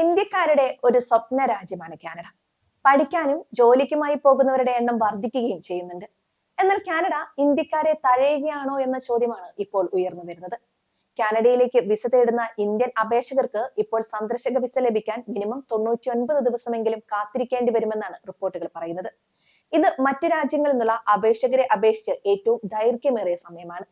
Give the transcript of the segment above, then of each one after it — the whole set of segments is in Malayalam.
ഇന്ത്യക്കാരുടെ ഒരു സ്വപ്ന രാജ്യമാണ് കാനഡ. പഠിക്കാനും ജോലിക്കുമായി പോകുന്നവരുടെ എണ്ണം വർദ്ധിക്കുകയും ചെയ്യുന്നുണ്ട്. എന്നാൽ കാനഡ ഇന്ത്യക്കാരെ തഴയുകയാണോ എന്ന ചോദ്യമാണ് ഇപ്പോൾ ഉയർന്നു വരുന്നത്. കാനഡയിലേക്ക് വിസ തേടുന്ന ഇന്ത്യൻ അപേക്ഷകർക്ക് ഇപ്പോൾ സന്ദർശക വിസ ലഭിക്കാൻ മിനിമം തൊണ്ണൂറ്റി ഒൻപത് ദിവസമെങ്കിലും കാത്തിരിക്കേണ്ടി വരുമെന്നാണ് റിപ്പോർട്ടുകൾ പറയുന്നത്. ഇത് മറ്റു രാജ്യങ്ങളിൽ നിന്നുള്ള അപേക്ഷകരെ അപേക്ഷിച്ച് ഏറ്റവും ദൈർഘ്യമേറിയ സമയമാണ്.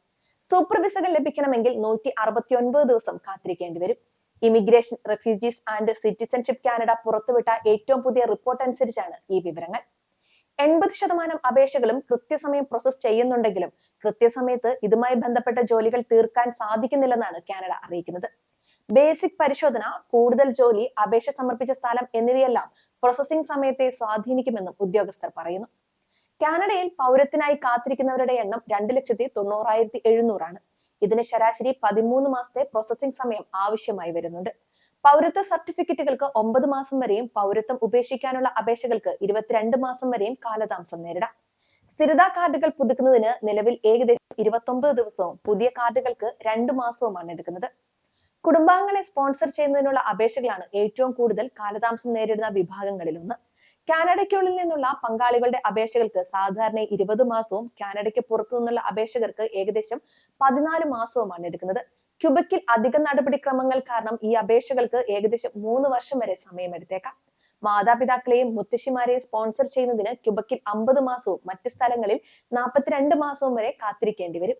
സൂപ്പർ വിസകൾ ലഭിക്കണമെങ്കിൽ നൂറ്റി അറുപത്തി ഒൻപത് ദിവസം കാത്തിരിക്കേണ്ടി വരും. Immigration refugees and citizenship Canada പുറത്തുവിട്ട ഏറ്റവും പുതിയ റിപ്പോർട്ട് അനുസരിച്ചാണ് ഈ വിവരങ്ങൾ. എൺപത് ശതമാനം അപേക്ഷകളും കൃത്യസമയം പ്രോസസ് ചെയ്യുന്നുണ്ടെങ്കിലും കൃത്യസമയത്ത് ഇതുമായി ബന്ധപ്പെട്ട ജോലികൾ തീർക്കാൻ സാധിക്കുന്നില്ലെന്നാണ് കാനഡ അറിയിക്കുന്നത്. ബേസിക് പരിശോധന കൂടുതൽ ജോലി അപേക്ഷ സമർപ്പിച്ച സ്ഥലം എന്നിവയെല്ലാം പ്രോസസ്സിംഗ് സമയത്തെ സ്വാധീനിക്കുമെന്നും ഉദ്യോഗസ്ഥർ പറയുന്നു. കാനഡയിൽ പൗരത്തിനായി കാത്തിരിക്കുന്നവരുടെ എണ്ണം രണ്ട് ലക്ഷത്തി തൊണ്ണൂറായിരത്തി എഴുന്നൂറാണ്. ഇതിന് ശരാശരി പതിമൂന്ന് മാസത്തെ പ്രോസസ്സിംഗ് സമയം ആവശ്യമായി വരുന്നുണ്ട്. പൗരത്വ സർട്ടിഫിക്കറ്റുകൾക്ക് ഒമ്പത് മാസം വരെയും പൗരത്വം ഉപേക്ഷിക്കാനുള്ള അപേക്ഷകൾക്ക് ഇരുപത്തിരണ്ട് മാസം വരെയും കാലതാമസം നേരിടാം. സ്ഥിരതാ കാർഡുകൾ പുതുക്കുന്നതിന് നിലവിൽ ഏകദേശം ഇരുപത്തൊമ്പത് ദിവസവും പുതിയ കാർഡുകൾക്ക് രണ്ട് മാസവുമാണ് എടുക്കുന്നത്. കുടുംബാംഗങ്ങളെ സ്പോൺസർ ചെയ്യുന്നതിനുള്ള അപേക്ഷകളാണ് ഏറ്റവും കൂടുതൽ കാലതാമസം നേരിടുന്ന വിഭാഗങ്ങളിലൊന്ന്. കാനഡയ്ക്കുള്ളിൽ നിന്നുള്ള പങ്കാളികളുടെ അപേക്ഷകൾക്ക് സാധാരണ ഇരുപത് മാസവും കാനഡയ്ക്ക് പുറത്തു നിന്നുള്ള അപേക്ഷകർക്ക് ഏകദേശം പതിനാല് മാസവുമാണ് എടുക്കുന്നത്. ക്യുബക്കിൽ അധിക നടപടിക്രമങ്ങൾ കാരണം ഈ അപേക്ഷകൾക്ക് ഏകദേശം മൂന്ന് വർഷം വരെ സമയമെടുത്തേക്കാം. മാതാപിതാക്കളെയും മുത്തശ്ശിമാരെയും സ്പോൺസർ ചെയ്യുന്നതിന് ക്യുബക്കിൽ അമ്പത് മാസവും മറ്റ് സ്ഥലങ്ങളിൽ നാൽപ്പത്തിരണ്ട് മാസവും വരെ കാത്തിരിക്കേണ്ടി വരും.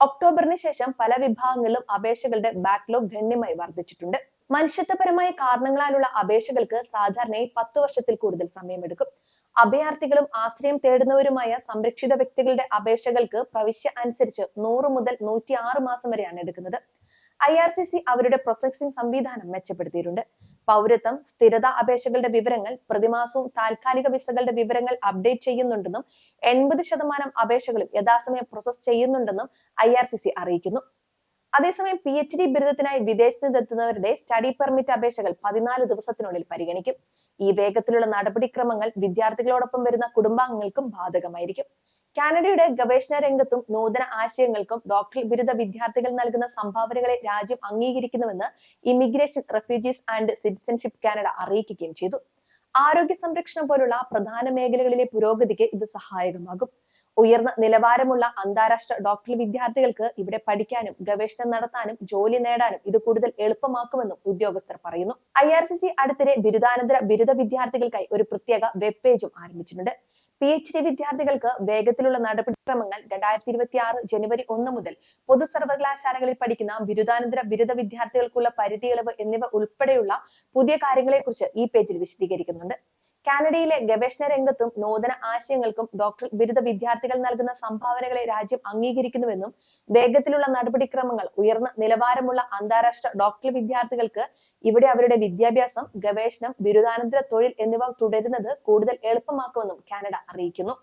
ഒക്ടോബറിന് ശേഷം പല വിഭാഗങ്ങളിലും അപേക്ഷകളുടെ ബാക്ക്ലോഗ് ഗണ്യമായി വർദ്ധിച്ചിട്ടുണ്ട്. മനുഷ്യത്വപരമായ കാരണങ്ങളാലുള്ള അപേക്ഷകൾക്ക് സാധാരണയായി പത്തു വർഷത്തിൽ കൂടുതൽ സമയമെടുക്കും. അഭയാർത്ഥികളും ആശ്രയം തേടുന്നവരുമായ സംരക്ഷിത വ്യക്തികളുടെ അപേക്ഷകൾക്ക് പ്രവിശ്യ അനുസരിച്ച് നൂറ് മുതൽ നൂറ്റി ആറ് മാസം വരെയാണ് എടുക്കുന്നത്. ഐ ആർ സി സി അവരുടെ പ്രോസസ്സിംഗ് സംവിധാനം മെച്ചപ്പെടുത്തിയിട്ടുണ്ട്. പൗരത്വം സ്ഥിരത അപേക്ഷകളുടെ വിവരങ്ങൾ പ്രതിമാസവും താൽക്കാലിക വിസകളുടെ വിവരങ്ങൾ അപ്ഡേറ്റ് ചെയ്യുന്നുണ്ടെന്നും എൺപത് ശതമാനം അപേക്ഷകളും യഥാസമയം പ്രോസസ് ചെയ്യുന്നുണ്ടെന്നും ഐ അറിയിക്കുന്നു. അതേസമയം പി എച്ച് ഡി ബിരുദത്തിനായി വിദേശത്ത് നിന്നെത്തുന്നവരുടെ സ്റ്റഡി പെർമിറ്റ് അപേക്ഷകൾ പതിനാല് ദിവസത്തിനുള്ളിൽ പരിഗണിക്കും. ഈ വേഗത്തിലുള്ള നടപടിക്രമങ്ങൾ വിദ്യാർത്ഥികളോടൊപ്പം വരുന്ന കുടുംബാംഗങ്ങൾക്കും ബാധകമായിരിക്കും. കാനഡയുടെ ഗവേഷണ രംഗത്തും നൂതന ആശയങ്ങൾക്കും ഡോക്ടർ ബിരുദ വിദ്യാർത്ഥികൾ നൽകുന്ന സംഭാവനകളെ രാജ്യം അംഗീകരിക്കുന്നുവെന്ന് immigration refugees and citizenship Canada അറിയിക്കുകയും ചെയ്തു. ആരോഗ്യ സംരക്ഷണം പോലുള്ള പ്രധാന മേഖലകളിലെ പുരോഗതിക്ക് ഇത് സഹായകമാകും. ഉയർന്ന നിലവാരമുള്ള അന്താരാഷ്ട്ര ഡോക്ടറൽ വിദ്യാർത്ഥികൾക്ക് ഇവിടെ പഠിക്കാനും ഗവേഷണം നടത്താനും ജോലി നേടാനും ഇത് കൂടുതൽ എളുപ്പമാക്കുമെന്നും ഉദ്യോഗസ്ഥർ പറയുന്നു. ഐ ആർ സി സി അടുത്തിടെ ബിരുദാനന്തര ബിരുദ വിദ്യാർത്ഥികൾക്കായി ഒരു പ്രത്യേക വെബ് പേജും ആരംഭിച്ചിട്ടുണ്ട്. പി എച്ച് ഡി വിദ്യാർത്ഥികൾക്ക് വേഗത്തിലുള്ള നടപടിക്രമങ്ങൾ രണ്ടായിരത്തി ഇരുപത്തി ആറ് ജനുവരി ഒന്ന് മുതൽ പൊതു സർവകലാശാലകളിൽ പഠിക്കുന്ന ബിരുദാനന്തര ബിരുദ വിദ്യാർത്ഥികൾക്കുള്ള പരിധി ഇളവ് എന്നിവ ഉൾപ്പെടെയുള്ള പുതിയ കാര്യങ്ങളെക്കുറിച്ച് ഈ പേജിൽ വിശദീകരിക്കുന്നുണ്ട്. കാനഡയിലെ ഗവേഷണ രംഗത്തും നൂതന ആശയങ്ങൾക്കും ഡോക്ടർ ബിരുദ വിദ്യാർത്ഥികൾ നൽകുന്ന സംഭാവനകളെ രാജ്യം അംഗീകരിക്കുന്നുവെന്നും വേഗത്തിലുള്ള നടപടിക്രമങ്ങൾ ഉയർന്ന നിലവാരമുള്ള അന്താരാഷ്ട്ര ഡോക്ടർ വിദ്യാർത്ഥികൾക്ക് ഇവിടെ അവരുടെ വിദ്യാഭ്യാസം ഗവേഷണം ബിരുദാനന്തര തൊഴിൽ എന്നിവ തുടരുന്നത് കൂടുതൽ എളുപ്പമാക്കുമെന്നും കാനഡ അറിയിക്കുന്നു.